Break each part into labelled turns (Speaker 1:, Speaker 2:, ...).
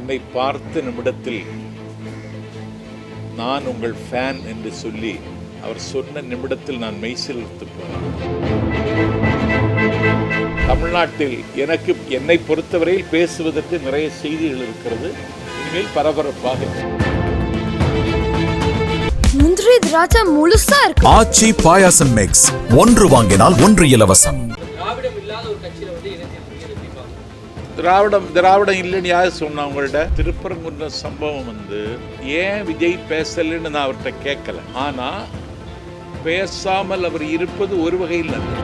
Speaker 1: என்னை பார்த்த நிமிடத்தில் நான் உங்கள் ஃபேன் என்று சொல்லி அவர் சொன்ன நிமிடத்தில் நான் மெய்சிலிர்த்து போனேன். தமிழ்நாட்டில் எனக்கு என்னை பொறுத்தவரையில் பேசுவதற்கு நிறைய செய்திகள் இருக்கிறது. இனிமேல் பரபரப்பாக.
Speaker 2: முந்திரி திராட்சை முழுசா இருக்கு.
Speaker 3: ஆச்சி பாயாசம் மிக்ஸ் ஒன்று வாங்கினால் ஒன்று இலவசம்
Speaker 4: திராவிடம் இல்லாத ஒரு கட்சியில வந்து இணைச்சிருக்கீங்க எப்படி பாக்குறீங்க?
Speaker 1: திராவிடம் திராவிடம் இல்லைன்னு யார் சொன்னா உங்கள்ட்ட திருப்பரங்குன்ற சம்பவம் வந்து ஏன் விஜய் பேசலைன்னு நான் அவர்கிட்ட கேட்கல. ஆனா பேசாமல் அவர் இருப்பது ஒரு வகையில் நல்லது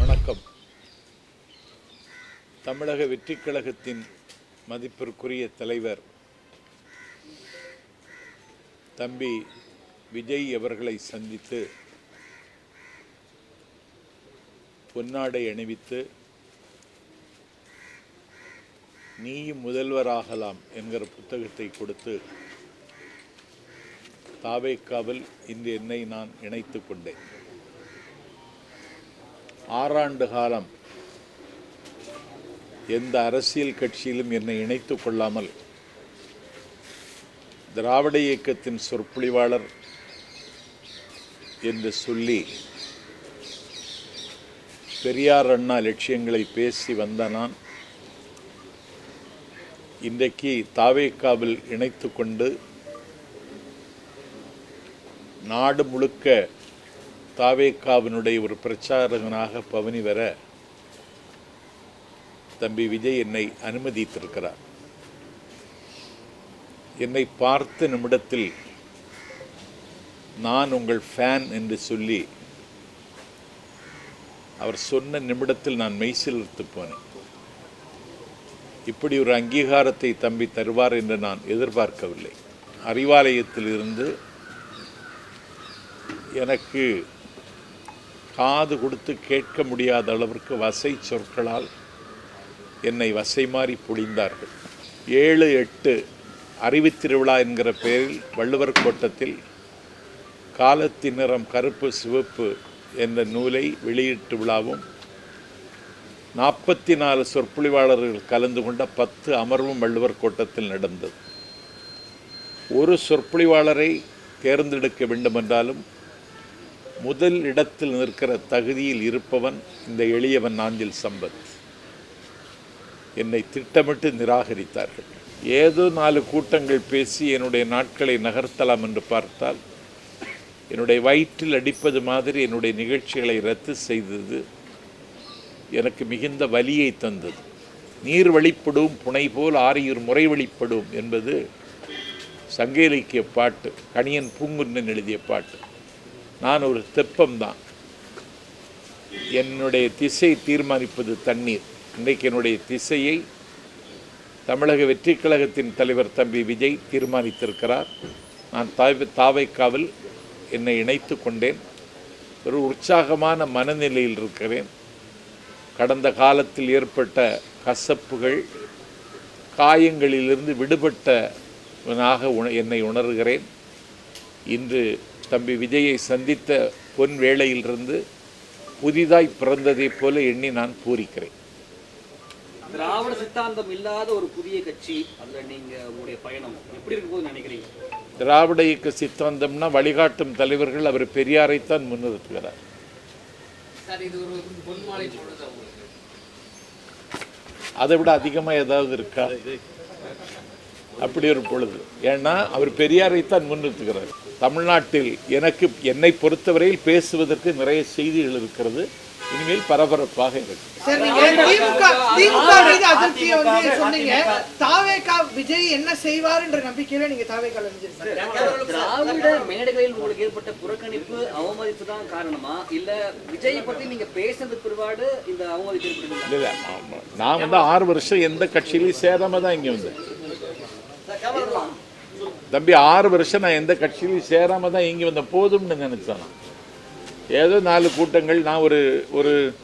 Speaker 1: வணக்கம். தமிழக வெற்றி கழகத்தின் மதிப்பிற்குரிய தலைவர் தம்பி விஜய் அவர்களை சந்தித்து பொன்னாடை அணிவித்து நீயும் முதல்வராகலாம் என்கிற புத்தகத்தை கொடுத்து தாவேக்காவில் இந்த என்னை நான் இணைத்து கொண்டேன். ஆறாண்டு காலம் எந்த அரசியல் கட்சியிலும் என்னை இணைத்துக் கொள்ளாமல் திராவிட இயக்கத்தின் சொற்பொழிவாளர் என்று சொல்லி பெரியார் அண்ணா லட்சியங்களை பேசி வந்த நான் இன்றைக்கு தாவேக்காவில் இணைத்து கொண்டு நாடு முழுக்க தாவேக்காவினுடைய ஒரு பிரச்சாரகனாக பவனி வர தம்பி விஜய் என்னை அனுமதித்திருக்கிறார். என்னை பார்த்த நிமிடத்தில் நான் உங்கள் ஃபேன் என்று சொல்லி அவர் சொன்ன நிமிடத்தில் நான் மெய்சிலிருத்து போனேன். இப்படி ஒரு அங்கீகாரத்தை தம்பி தருவார் என்று நான் எதிர்பார்க்கவில்லை. அறிவாலயத்தில் இருந்து எனக்கு காது கொடுத்து கேட்க முடியாத அளவிற்கு வசை சொற்களால் என்னை வசை மாறி பொழிந்தார்கள். ஏழு எட்டு அறிவுத் திருவிழா என்கிற பெயரில் வள்ளுவர் கோட்டத்தில் காலத்தின் நிறம் கருப்பு சிவப்பு என்ற நூலை வெளியீட்டு விழாவும் நாற்பத்தி நாலு சொற்பொழிவாளர்கள் கலந்து கொண்ட பத்து அமர்வும் வள்ளுவர் கோட்டத்தில் நடந்தது. ஒரு சொற்பொழிவாளரை தேர்ந்தெடுக்க வேண்டுமென்றாலும் முதல் இடத்தில் நிற்கிற தகுதியில் இருப்பவன் இந்த எளியவன் நாஞ்சில் சம்பத். என்னை திட்டமிட்டு நிராகரித்தார்கள். ஏதோ நாலு கூட்டங்கள் பேசி என்னுடைய நாட்களை நகர்த்தலாம் என்று பார்த்தால் என்னுடைய வயிற்றில் அடிப்பது மாதிரி என்னுடைய நிகழ்ச்சிகளை ரத்து செய்தது எனக்கு மிகுந்த வலியை தந்தது. நீர் வழிப்படும் புனை போல் ஆரியூர் முறை வழிப்படும் என்பது சங்க இலக்கிய பாட்டு கணியன் பூங்குன்னன் எழுதிய பாட்டு. நான் ஒரு தெப்பம்தான். என்னுடைய திசை தீர்மானிப்பது தண்ணீர். இன்றைக்கு என்னுடைய திசையை தமிழக வெற்றிக் கழகத்தின் தலைவர் தம்பி விஜய் தீர்மானித்திருக்கிறார். நான் தாவை தாவைக்காவில் என்னை இணைத்து கொண்டேன். ஒரு உற்சாகமான மனநிலையில் இருக்கிறேன். கடந்த காலத்தில் ஏற்பட்ட கசப்புகள் காயங்களிலிருந்து விடுபட்டவனாக உண என்னை உணர்கிறேன். இன்று தம்பி விஜயை சந்தித்த பொன் வேளையிலிருந்து புதிதாய் பிறந்ததைப் போல எண்ணி நான் பூரிக்கிறேன்.
Speaker 4: திராவிட சித்தாந்தம் இல்லாத ஒரு புதிய கட்சி அதுல நீங்க உங்களுடைய பயணம் எப்படி இருக்க போது நினைக்கிறீங்க?
Speaker 1: திராவிட இயக்க சித்தாந்தம்னா வழிகாட்டும் தலைவர்கள் அவர் பெரியாரைத்தான் முன்னிறுத்துகிறார்.
Speaker 4: சார் இது ஒரு பொன்மாலை பொழுது உங்களுக்கு.
Speaker 1: அதை விட அதிகமாக ஏதாவது இருக்கா? அப்படி ஒரு பொழுது. ஏன்னா அவர் பெரியாரைத்தான் முன்னிறுத்துகிறார். தமிழ்நாட்டில் எனக்கு என்னை பொறுத்தவரையில் பேசுவதற்கு நிறைய செய்திகள் இருக்கிறது இனிமேல் பரபரப்பாக இருக்கு.
Speaker 5: சரி நீங்க திமுக திமுக மீது அதிருப்தியை வந்து சொன்னீங்க. தாவேகா விஜய் என்ன செய்வாருன்ற நம்பிக்கையில நீங்க தாவேகால இருந்திருக்கீங்க
Speaker 4: திராவிட மேடைகளில் உங்களுக்கு ஏற்பட்ட புறக்கணிப்பு அவமதிப்பு தான் காரணமா? இல்ல விஜயை பத்தி நீங்க பேசுறது பிற்பாடு இந்த அவமதிப்பு ஏற்படுங்களா
Speaker 1: இல்லை இல்லை ஆமா. நான் வந்து ஆறு வருஷம் எந்த கட்சியிலையும் சேராம தான் இங்கே வந்தேன். தம்பி ஆறு வருஷம் நான் எந்த கட்சியிலையும் சேராம தான் இங்கே வந்த போதும்னு நினைச்சேன்? நான். ஏதோ நாலு கூட்டங்கள் நான் ஒரு ஒரு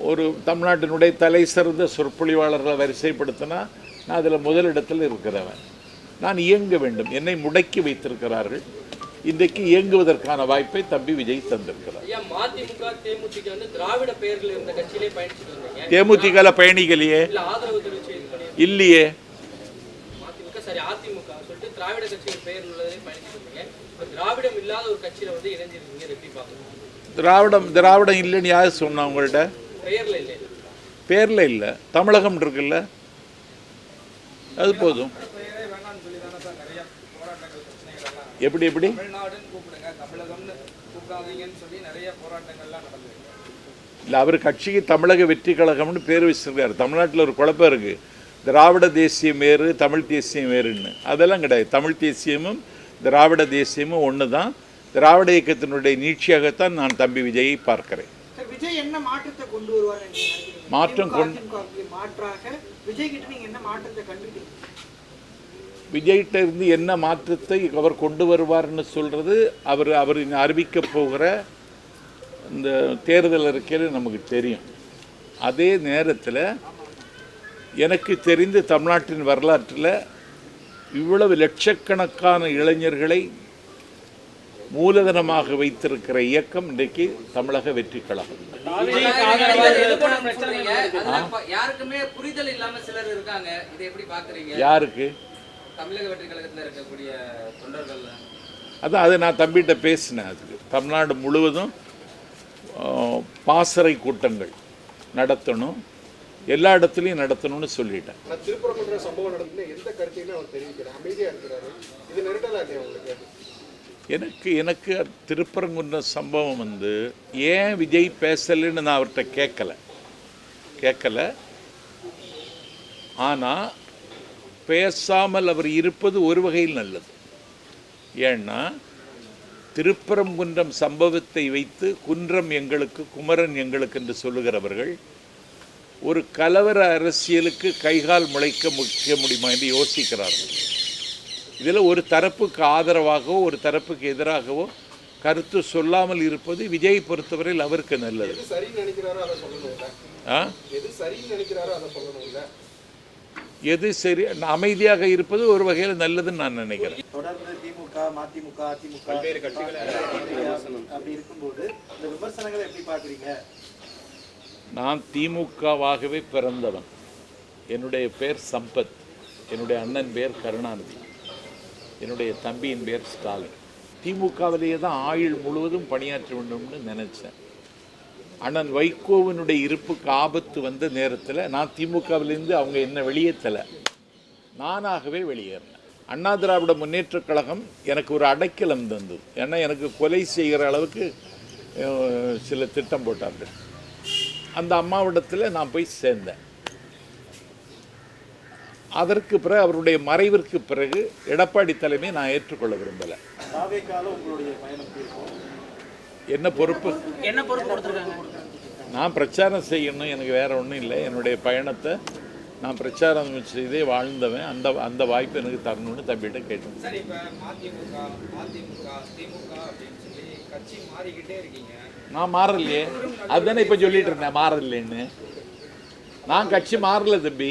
Speaker 1: ஒரு தமிழ்நாட்டினுடைய தலை சிறந்த சொற்பொழிவாளர்களை வரிசைப்படுத்தினா நான் அதில் முதலிடத்தில் இருக்கிறவன். நான் இயங்க வேண்டும். என்னை முடக்கி வைத்திருக்கிறார்கள். இன்றைக்கு இயங்குவதற்கான வாய்ப்பை தம்பி விஜய் தந்திருக்கிறார்.
Speaker 6: தேமுதிக
Speaker 1: பயணிகளையே இல்லையே.
Speaker 6: திராவிட பெயர் உள்ளதே திராவிடம் இல்லாத ஒரு கட்சியில வந்து இணைஞ்சிருக்கீங்க எப்படி பார்க்கணும்?
Speaker 1: திராவிடம் திராவிடம் இல்லைன்னு யார் சொன்னா உங்கள்கிட்ட பேரில் இல்லை. தமிழகம் இருக்குல்ல. அது போதும். எப்படி எப்படி? இல்லை அவர் கட்சிக்கு தமிழக வெற்றி கழகம்னு பேர் வச்சிருக்காரு. தமிழ்நாட்டில் ஒரு குழப்பம் இருக்குது திராவிட தேசியம் வேறு தமிழ் தேசியம் வேறுன்னு. அதெல்லாம் கிடையாது. தமிழ் தேசியமும் திராவிட தேசியமும் ஒன்று தான் திராவிட இயக்கத்தினுடைய நீட்சியாகத்தான் நான் தம்பி விஜயை பார்க்கிறேன்.
Speaker 5: விஜய் என்ன மாற்றத்தை கொண்டு வருவார்?
Speaker 1: மாற்றம் கொண்டு-
Speaker 5: மாற்றாக விஜய் கிட்ட நீங்க என்ன மாற்றத்தை கண்டுட்டீங்க
Speaker 1: விஜய்கிட்ட இருந்து என்ன மாற்றத்தை அவர் கொண்டு வருவார்னு சொல்கிறது அவர் அவர் அறிவிக்க போகிற இந்த தேர்தல் அறிக்கையில் நமக்கு தெரியும். அதே நேரத்தில் எனக்கு தெரிந்து தமிழ்நாட்டின் வரலாற்றில் இவ்வளவு லட்சக்கணக்கான இளைஞர்களை மூலதனமாக வைத்திருக்கிற இயக்கம் இன்றைக்கு தமிழக வெற்றி கழகம்.
Speaker 4: சொல்றீங்க அதெல்லாம் ப- யாருக்குமே புரிதல் இல்லாம சிலர் இருக்காங்க. இதை எப்படி பாக்குறீங்க
Speaker 1: யாருக்கு?
Speaker 4: தமிழக வெற்றி கழகத்துல இருக்கக்கூடிய தொண்டர்கள்.
Speaker 1: அதான் அது நான் தம்பிகிட்ட பேசினேன் அதுக்கு தமிழ்நாடு முழுவதும் பாசறை கூட்டங்கள் நடத்தணும். எல்லா இடத்துலையும் நடத்தணும்னு சொல்லிட்டேன்.
Speaker 7: திருப்பரங்குன்ற சம்பவம் நடந்து எந்த கருத்தையுமே அவர் தெரிவிக்கல. அமைதியாக இருக்கிறாரு. இது நெருடலா இல்லையா உங்களுக்கு?
Speaker 1: எனக்கு எனக்கு திருப்பரங்குன்ற சம்பவம் வந்து ஏன் விஜய் பேசலைன்னு நான் அவர்கிட்ட கேட்கல. கேட்கல. ஆனால் பேசாமல் அவர் இருப்பது ஒரு வகையில் நல்லது. ஏன்னா திருப்பரங்குன்றம் சம்பவத்தை வைத்து குன்றம் எங்களுக்கு குமரன் எங்களுக்கு என்று சொல்லுகிறவர்கள் ஒரு கலவர அரசியலுக்கு கைகால் முளைக்க முடிக்க முடியுமா என்று யோசிக்கிறார்கள். இதில் ஒரு தரப்புக்கு ஆதரவாகவோ ஒரு தரப்புக்கு எதிராகவோ கருத்து சொல்லாமல் இருப்பது விஜய் பொறுத்தவரையில் அவருக்கு நல்லது.
Speaker 7: எது
Speaker 1: சரி அமைதியாக இருப்பது ஒரு வகையில் நல்லதுன்னு நான் நினைக்கிறேன்.
Speaker 8: தொடர்ந்து திமுக மதிமுக அதிமுக அப்படி இருக்கும்போது இந்த விமர்சனங்களை எப்படி பாக்குறீங்க
Speaker 1: நான் திமுகவாகவே பிறந்தவன். என்னுடைய பேர் சம்பத் என்னுடைய அண்ணன் பேர் கருணாநிதி. என்னுடைய தம்பியின் பேர் ஸ்டாலின். திமுகவிலேயே தான் ஆயுள் முழுவதும் பணியாற்ற வேண்டும்னு நினச்சேன். அண்ணன் வைகோவினுடைய இருப்புக்கு ஆபத்து வந்த நேரத்தில் நான் திமுகவிலேருந்து அவங்க என்ன வெளியேற்றலை நானாகவே வெளியேறினேன். அண்ணா திராவிட முன்னேற்றக் கழகம் எனக்கு ஒரு அடைக்கலம் தந்தது. ஏன்னா எனக்கு கொலை செய்கிற அளவுக்கு சில திட்டம் போட்டார்கள். அந்த அம்மாவிடத்தில் நான் போய் சேர்ந்தேன். அதற்கு பிறகு அவருடைய மறைவிற்கு பிறகு எடப்பாடி தலைமை நான் ஏற்றுக்கொள்ள விரும்பலை. என்ன பொறுப்பு?
Speaker 6: என்ன பொறுப்பு கொடுத்துருக்காங்க?
Speaker 1: நான் பிரச்சாரம் செய்யணும் எனக்கு வேற ஒன்றும் இல்லை. என்னுடைய பயணத்தை நான் பிரச்சாரம் செய்தே வாழ்ந்தவன். அந்த அந்த வாய்ப்பு எனக்கு தரணும்னு தம்பிகிட்ட கேட்டேன். நான் மாறலையே. அதுதானே இப்போ சொல்லிட்டு இருந்தேன் மாறலைன்னு நான் கட்சி மாறல தம்பி.